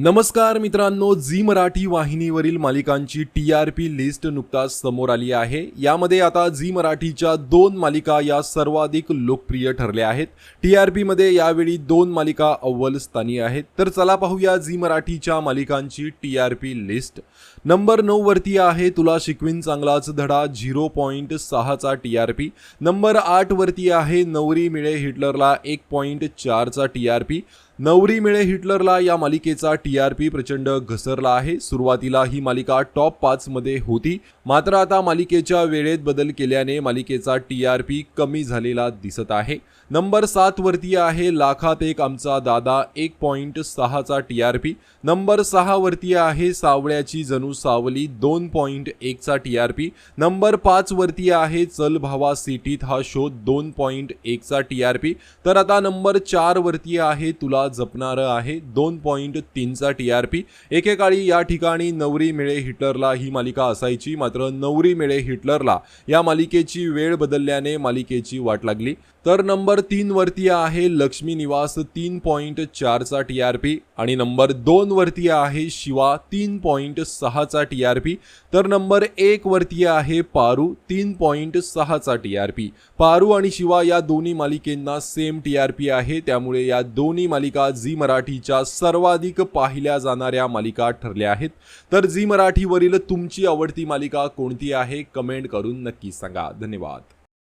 नमस्कार मित्रांनो झी मराठी वाहिनीवरील मालिकांची टी आर पी लिस्ट नुकताच समोर आली आहे. यामध्ये आता झी मराठीच्या दोन मालिका या सर्वाधिक लोकप्रिय ठरल्या आहेत. टी आर पीमध्ये यावेळी दोन मालिका अव्वल स्थानी आहेत. तर चला पाहूया झी मराठीच्या मालिकांची T R P list. Number नऊ वरती आहे तुला शिकवीन चांगलाच धडा झिरो पॉईंट सहाचा टी आर पी. नंबर आठ वरती आहे नवरी मिळे हिटलरला एक पॉईंट चारचा टी आर पी. नवरी मिळे हिटलरला या मालिकेचा टी आर पी प्रचंड घसरला आहे. सुरुवातीला ही मालिका टॉप पाचमध्ये होती. मात्र आता मालिकेच्या वेळेत बदल केल्याने मालिकेचा टी आर पी कमी झालेला दिसत आहे. नंबर सातवरती आहे लाखात एक आमचा दादा एक पॉईंट सहाचा टी आर पी. नंबर सहावरती आहे सावळ्याची जणू सावली दोन पॉईंट एकचा टी आर पी. नंबर पाचवरती आहे चल भावा सिटीत हा शो दोन पॉईंट एकचा टी आर पी. तर आता नंबर चारवरती आहे तुला जपणारं आहे. दोन पॉईंट तीनचा टी आर पी. एकेकाळी या ठिकाणी नवरी मिळे हिटलरला ही मालिका असायची. मात्र नवरी मिळे हिटलरला या मालिकेची वेळ बदलल्याने मालिकेची वाट लागली. तर नंबर तीन वरती आहे लक्ष्मी निवास तीन पॉईंट चारचा टी आर पी. आणि नंबर दोन वरती आहे शिवा तीन पॉईंट सहाचा टी आर पी. तर नंबर एक वरती आहे पारू तीन पॉईंट सहाचा टी आर पी. पारू आणि शिवा या दोन्ही मालिकेंना सेम टी आर पी आहे. त्यामुळे या दोन्ही मालिका मालिका झी मराठीच्या सर्वाधिक पाहिल्या जाणाऱ्या मालिका ठरल्या आहेत. तर झी मराठीवरील तुमची आवडती मालिका कोणती आहे? कमेंट करून नक्की सांगा. धन्यवाद.